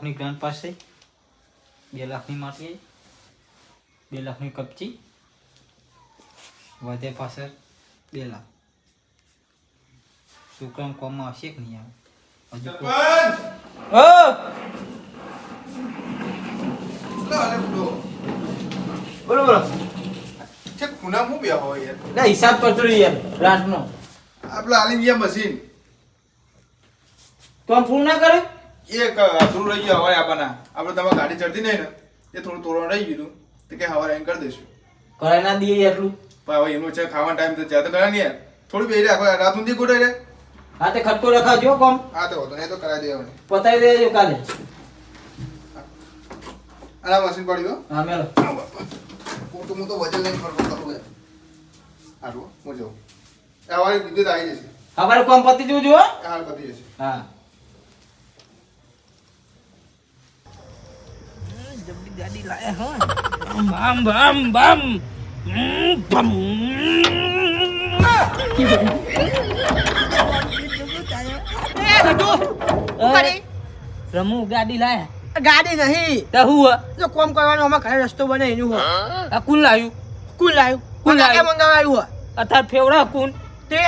લાખની grant pass થઈ બે લાખની માટી બે લાખની કપચી વધે પાછળ બે લાખ. શુક્રમ કોમમાં આવશે કે નહીં આવે હજુ બોલો બોલો. ખૂના હું બે હોય યાર? ના હિસાબ કરતો રહી યાર નો આપડે આલી ગયા મશીન. તો ના કરે? એક અધૂરું રહી ગયું હવારે આપવાના આપણે તમારે ગાડી ચડતી નહીં ને એ થોડું તોરણ રહી ગયું તે કે હવારે એમ કરી દઈશું. કરાય ના દઈએ એટલું? પણ હવે એનું છે ખાવાનો ટાઈમ તો જ્યાં તો કરા નહીં થોડું બે રાખો રાત સુધી ગોઠે રે હા તે ખટકો રખાવજો કોમ. હા તો હોતો નહીં તો કરાવી દેવાનું. પતાવી દેજો કાલે. અરે મશીન પડી ગયો? હા મેલો. કોટું હું તો વજન લઈને ફરતો કરું હારું હું જાઉં. હવારે વિદ્યુત આવી જશે. હવારે કોમ પતી જવું જો હાલ પતી જશે. હા. બમ બમ બમ હમ, બમ કરી રમુ ગાડી લાયા ગાડી નહીં તો હું હે? જો કોમ કરવાનો અમારે ઘરે રસ્તો બને એનું હોય આ કોણ લાવ્યું કોણ લાવ્યું કોણ કોણ લાવ્યું? મંગાવાયું હોય અત્યારે ફેવડા કોણ તે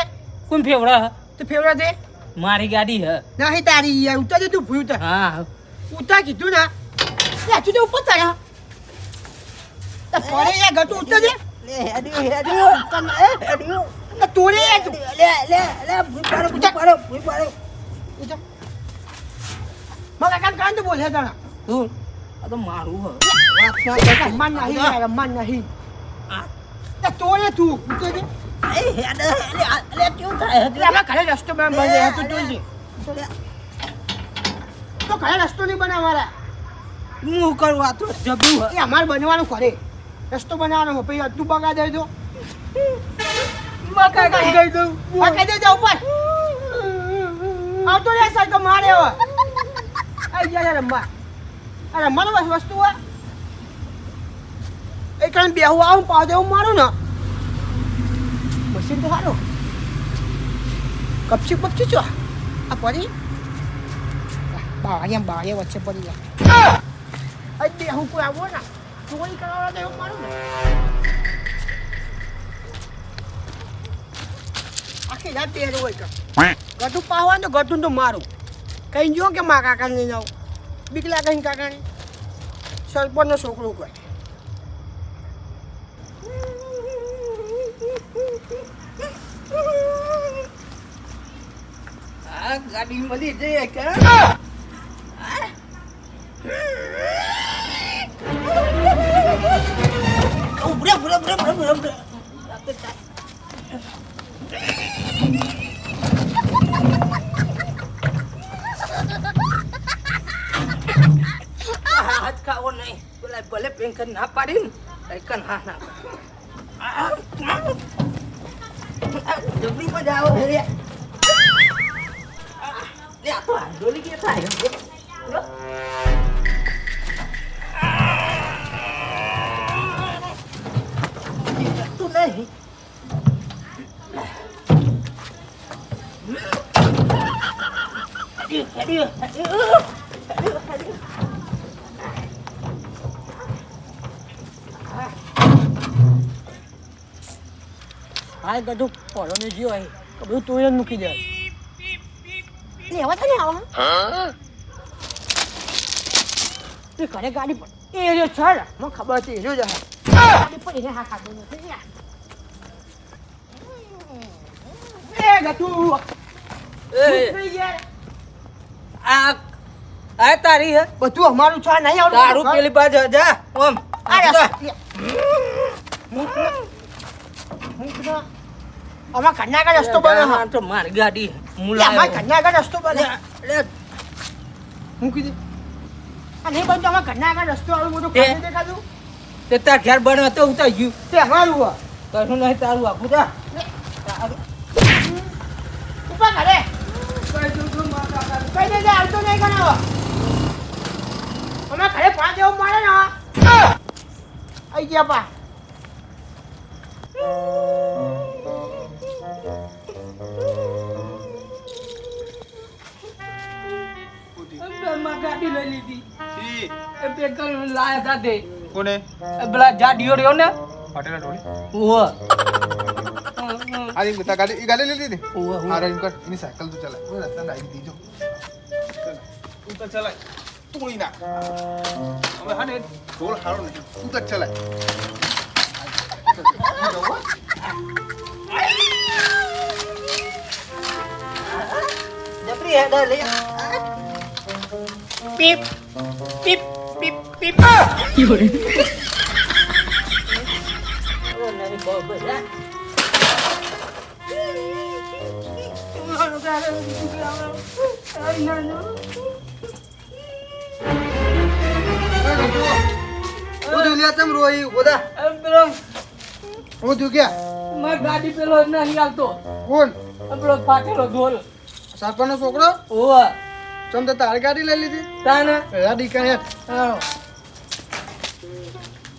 કોણ ફેવડા હે? તે ફેવરા તે મારી ગાડી હે નહીં તારી ઉતાર દે તું ભૂયું તાર હા ઉતાર કીધું ના લે તું તો ઉપર ચડ્યા. તો પડે યાર ગટુ ઉતર દે લે હેડ્યો હેડ્યો. તને એ હેડ્યો. તે તોડે લે લે લે ભૂઈ પાડો ભૂઈ પાડો ભૂઈ પાડો. ઉતાર મગા કાન કાન તો બોલે તારા. તું આ તો મારું હે મન નહીં યાર રમવાન નહીં. તે તોડે તું. ઉતર દે એ હેડ લે લે કેવું થાય? આપણા ઘરે રસ્તો બને બને તું તો ઘરે રસ્તો નહીં બનાવવાના. હું કરું આ તો જબ્યું એ અમારે બનવાનું ફરે. રસ્તો બનાવવાનો પછી તું બગા દઈ દો કઈ ગઈ દઉં. કહી દેજો ઉપર. આવતો રે સાહેબ તો મારે હવે. આઈ ગયા રમવા. આ રમવાનું બસ વસ્તુ હોય. એ કારણ બેહું આવું પાવ દેવું મારું ને. મશીન તો સારું કપચી બપચી ચો. આ પડી. બાવાળિયા બાવાળિયા વચ્ચે પડી ગયા. અહીં બેહું કોઈ આવો ને ચોરી કરવા દેવું મારું ને આખી રાત બેરો હોય તો ગટું પાવાનું તો ગટું તો મારું કઈ જો કે મા કાકાને લઈને આવું બીક લાગે ને કાકાને સરપંચનો છોકરો કોઈ આ ગાડી મળી જઈએ કે હાથ ખાવો નહીં પેલા ભલે પેન્કર ના પાડી ને કન હા ના જબરી મજા આવે રે લે આ તો હાંડોલી કે થાય તું નહીં હેડ્યો હેડ્યો હેડ્યો હેડ્યો હા પડો ને જીવો અહીં. બધું તોય જ મૂકી દે. લેવા તો નહીં આવો એ ઘરે ગાડી પણ એ રહ્યો છે મને ખબર હતી એ રહ્યો જ એને હા ખાધો નથી યાર. એ ગટુ એ આ આ તારી હે બધું અમારું છે નહીં આવડતું તારું પેલી બાજુ જા ઓમ આ આ જા. રસ્તો- બને તો મારી ગાડી હું અમાર. કન્યાગર રસ્તો બને હું કીધું આ નહીં બનતો અમાર કન્યાગર રસ્તો આવું બધું એ. તે તાર ઘેર બને તો ઉતાર ગયું તે અમારું હોય. કશું નહીં તારું આખું જા. ઉપર ઘરે. કઈ દેજે આવતો નહીં ગણાવો અમે ઘરે પાંચ એવું મળે ને આઈ ગયા પા. ગાડી લઈ લીધી. એ લાયા હતા તે. કોને? પેલા જા ડિયો રહ્યો ને? પાટેલા ટોળી. ઓહ આ રીંગ તા ગાડી ગાડી લઈ લીધી ઓહ હા. રીંગ કર. એની સાયકલ તો ચલાય. ઓય રસ્તા ડાઈ દીજો તું તો ચલાય. તોડી નાખ. હવે હા ઢોલ હારો નહીં તું તો ચલાય. જબરી હેડા લે પીપ પીપ. પીપ હું તું ક્યાં મારી ગાડી પેલો નહીં હાલતો કોણ પેલો પાટેલો ધોલ સરપંચનો છોકરો ઓહ ચમ તો તારી ગાડી લઈ લીધી? તાને? ગાડી કહે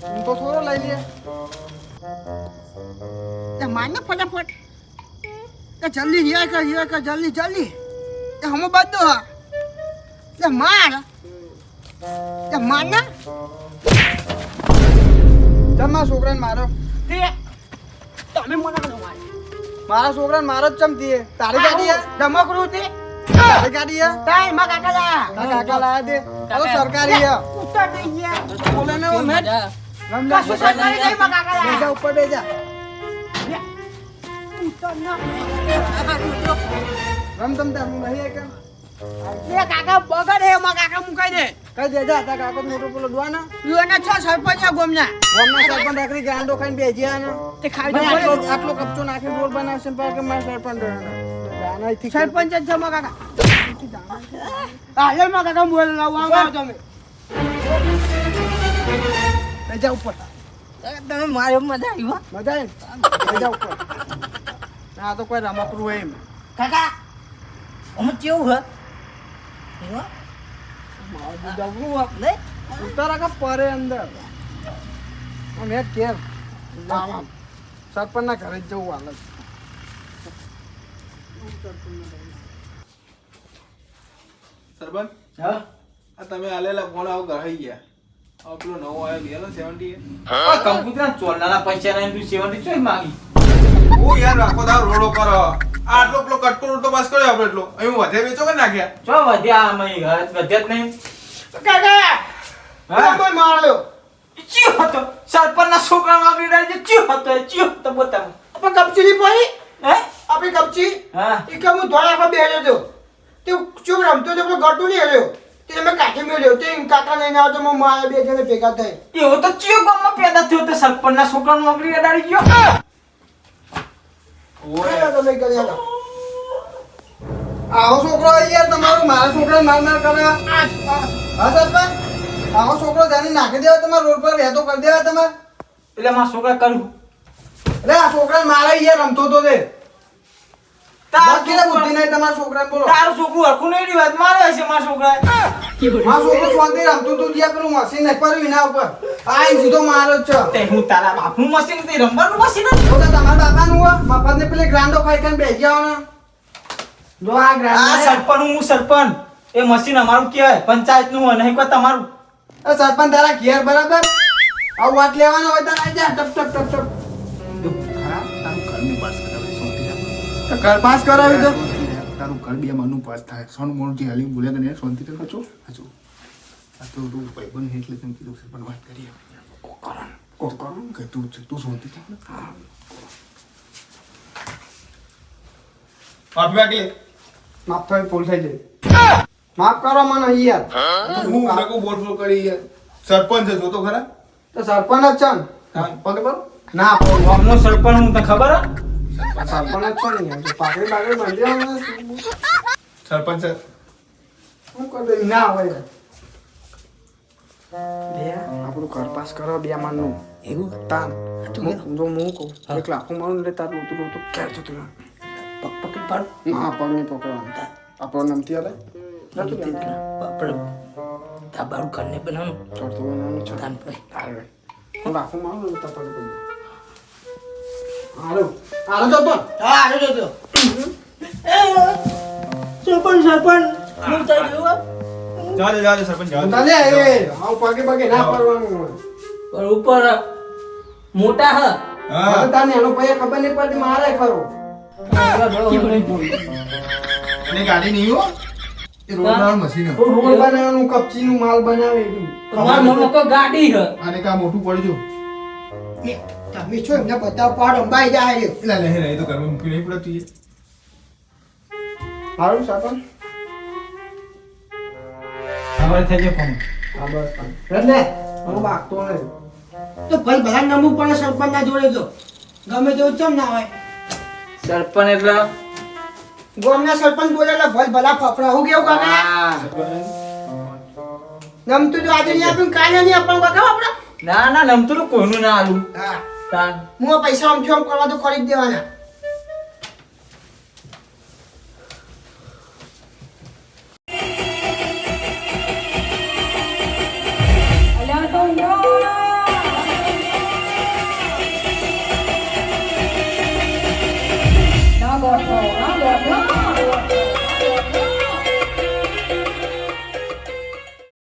હા. હું તો થોડો લઈ લે. માર ફટાફટ. એ જલ્દી હિયા કર હિયા કર જલ્દી જલ્દી. એ હમો બાદ દો એ માર. એ માર ને. છોકરાને મારો? તે તમે મને કરો માર. મારા છોકરાને મારો જ ચમ દીએ? તારી ગાડી હે? ધમકરું તે. તારી ગાડી હે? તાય મા કાકા લા તારા કાકા લાયા દે. તો સરકારી હે. ઉતર ગયા બોલે ને ઓ મેં મજા. રમ જા કશું સરકારી નહીં. માં કાકા બેજા ઉપર બેજા. રમ તમ તાર હું નહીં એક એ કાકા બગડ હે માં કાકા મુકાઈ દે. કઈ દેજા તા કાકો મોટો પેલો દુઆના યુવાના છ સરપંચ ગોમના. ગામના સરપંચ આખરી ગાંડો ખાઈને બેજ્યા ને? તે ખાઈ આટલો આટલો કપચો નાખી રોડ બનાવશે ને પાછળ મારા સરપંચ રહેવાના. સરપંચ જ છે કાકા. હાલે માં કાકા બોલ લાવવા આવો તમે. બેજા ઉપર તમે મારે મજા આવી હો. મજા આવી? ને ઉપર. આ તો કોઈ રમકડું હોય એમ. કાકા અમે કેવું હે? જવું હોય. નહીં ઉતારા આખા પરે અંદર? અને કેમ? કેર સરપંચ ના ઘરે જ જવું હાલ સરપંચ? હા? તમે આલેલા ફોન આવો ગહાઈ ગયા. પેલો નવો આવ્યો સેવન્ટી ઓય કંકુતરા ચોરનાના પૈસા નહીં તું સેવન્ટી ચોઈ માંગી? હું યાર રાખો તાર રોડો પર. આટલો પેલો કટકો રોડ તો પાસ કર્યો આપણે એટલો. અહીં વધે વેચો કે નાખ્યા ચો વધ્યા આમાં વધ્યા જ નહીં. કાકા હા? કોઈ માર્યો ચિયો હતો. સરપંચના છોકરા માંગી રહ્યા છે ચિયો હતો ચિયો હતો આપણે કપચી ની પડી હે? આપણી કપચી? હા. એ કે હું ધોળા પર બેઠો તો તે ચૂપ રમતો હતો પેલો ગટુ નહીં હલ્યો. તે મેં કાઢી મેળ્યો. તે કાકા લઈને આવતો હું મારા બે જણે ભેગા થાય. એવો તો ચિયો ગામમાં પેદા થયો તે સરપંચના છોકરા નોકરી અડાડી ગયો. ઓય. તમે કર્યા. આવો છોકરો યાર તમારો. મારા છોકરા માર માર કરે હા સરપંચ? આવો છોકરો જાણી નાખી દેવા તમારા. રોડ પર વહેતો કરી દેવા તમારે. એટલે મારા છોકરા કર્યું એટલે આ છોકરા મારા યાર રમતો તો તે તારું બાકી બુદ્ધિ નહીં તમારા છોકરાને બોલો. તારું છોકરું હરખું નહીં વાત મારે હશે મારા છોકરાએ. મારો છોકરો શાંતિ રમતું તું જ્યાં પેલું મશીન નહીં પડ્યું એના ઉપર. આ સીધો મારો છે. તે હું તારા બાપનું મશીન તે રમવાનું મશીન હતું. તો તમારા બાપાનું હોય? મફતને પેલે ગ્રાન્ડો ખાઈ ખાઈને બેસી આવવાના જો આ આ સરપંચ હું સરપંચ. એ મશીન અમારું કહેવાય પંચાયતનું હોય નહીં કોઈ તમારું. સરપંચ તારા ઘેર બરાબર? આ વાત લેવાનો હોય તારા આઈ જા ટપ ટપ ટપ ટપ. તો પાસ કરાવી દો. તારું ઘર બે માનું પાસ થાય. સોનું મોનું જે હાલી બોલ્યા તને શાંતિ તો હચો હજુ આ તો તું ભાઈબંધ છે એટલે તેમ કીધું છે પણ વાત કરીએ. કોક કરો. કોક કે તું તું શાંતિ થાય માફી માંગી માફ થઈ ભૂલ થઈ જાય. માફ કરો મને યાર. હું? મેકો બોલ બોલ કરી યાર. સરપંચ છે જોતો ખરા? તો સરપંચ જ છે ને? ના સરપંચ હું તને ખબર હે? સરપંચ જો પાકડી પાકડી બાંધી આવવાના સરપંચ છે. શું ના હોય બે આપણું ઘર પાસ કરો બે માનનું એવું? તાન. હું- જો હું કહું. એક લાખો મારું એટલે તારું ઉતરું ઉતરું. ક્યાં જતું પગ પકડી પાડ. ના પગ નહીં પકડવાનું. આપણો નમતી આવે તાબારું ઘરને બનાવવાનું. તાન હું લાખો મારું તાર પડી હાલો. હાલો તો પણ. હા આજો જોજો સરપંચ સરપંચ હું તઈ ગયું જવા દે સરપંચ જવા દે તાલે એ આવ પાકે પાકે ના પડવાનું. પણ ઉપર મોટા હ. હા. તાને એનો પછી ખબર નહીં પડતી મારે ખરો. અને ગાડી નહીં હો. તો રોડ બનાવવાનું કપચીનું માલ બનાવે એવું. મોટો ગાડી હ. આને કા મોટું પડજો. તમે છો એમને બધા પાડ અંબાઈ જાય એટલે લહેર એ તો ઘરમાં મૂકી નહીં પડતી. સારું સાપન ખબર થઈ ફોન હા બસ રને હું બાગતો નહીં તો ભાઈ બધા નમવું પણ સરપંચ ના જોડે જો ગમે તેવું ચમ ના હોય સરપંચ એટલે ગોમના સરપંચ બોલે એટલે ભાઈ ભલા ફફડા હું કેવું કાકા નમતું જો આજે નહીં આપ્યું કાલે નહીં આપવાનું કાકા આપણે ના ના નમતું તો કોઈનું ના આલું હા તાન. હું પૈસા આમ છું આમ કરવા તો ખરીદ દેવાના.